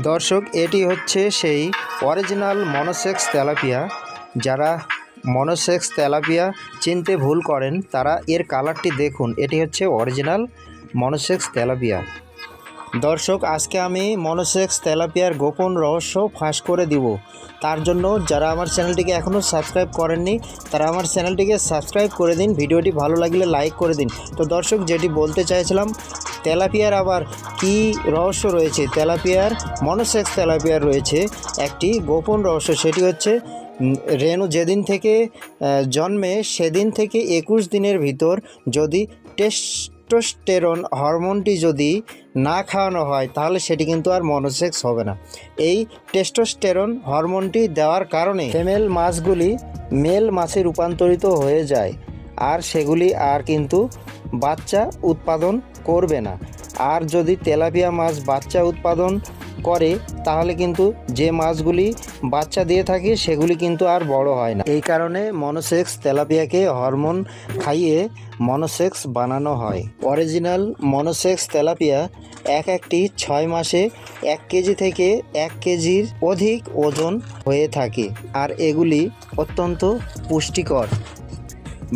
দর্শক, এটি হচ্ছে সেই অরিজিনাল মনোসেক্স তেলাপিয়া। যারা মনোসেক্স তেলাপিয়া চিনতে ভুল করেন, তারা এর কালারটি দেখুন। এটি হচ্ছে অরিজিনাল মনোসেক্স তেলাপিয়া। দর্শক, আজকে আমি মনোসেক্স তেলাপিয়ার গোপন রহস্য ফাঁস করে দিব। তার জন্য যারা আমার চ্যানেলটিকে এখনও সাবস্ক্রাইব করেননি, তারা আমার চ্যানেলটিকে সাবস্ক্রাইব করে দিন, ভিডিওটি ভালো লাগলে লাইক করে দিন। তো দর্শক, যেটি বলতে চাইছিলাম, তেলাপিয়ার আবার কি রহস্য রয়েছে? তেলাপিয়ার, মনোসেক্স তেলাপিয়ার রয়েছে একটি গোপন রহস্য, সেটি হচ্ছে রেণু যেদিন থেকে জন্মে, সেদিন থেকে একুশ দিনের ভিতর যদি টেস্টোস্টেরন হরমোনটি যদি না খাওয়ানো হয়, তাহলে সেটি কিন্তু আর মনোসেক্স হবে না। এই টেস্টোস্টেরন হরমোনটি দেওয়ার কারণে ফিমেল মাছগুলি মেল মাছে রূপান্তরিত হয়ে যায় আর সেগুলি আর কিন্তু বাচ্চা উৎপাদন করবে না। আর যদি তেলাপিয়া মাছ বাচ্চা উৎপাদন করে, তাহলে কিন্তু যে মাছগুলি বাচ্চা দিয়ে থাকে, সেগুলি কিন্তু আর বড় হয় না। এই কারণে মনোসেক্স তেলাপিয়াকে হরমোন খাইয়ে মনোসেক্স বানানো হয়। অরিজিনাল মনোসেক্স তেলাপিয়া এক একটি ছয় মাসে এক কেজি থেকে এক কেজির অধিক ওজন হয়ে থাকে, আর এগুলি অত্যন্ত পুষ্টিকর।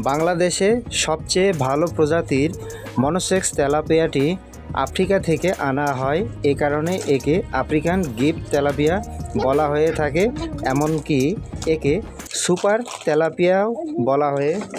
বাংলাদেশে সবচেয়ে ভালো প্রজাতির মনোসেক্স তেলাপিয়াটি আফ্রিকা থেকে আনা হয়। এ কারণে একে আফ্রিকান গিপ তেলাপিয়া বলা হয়ে থাকে। এমনকি একে সুপার তেলাপিয়াও বলা হয়ে থাকে।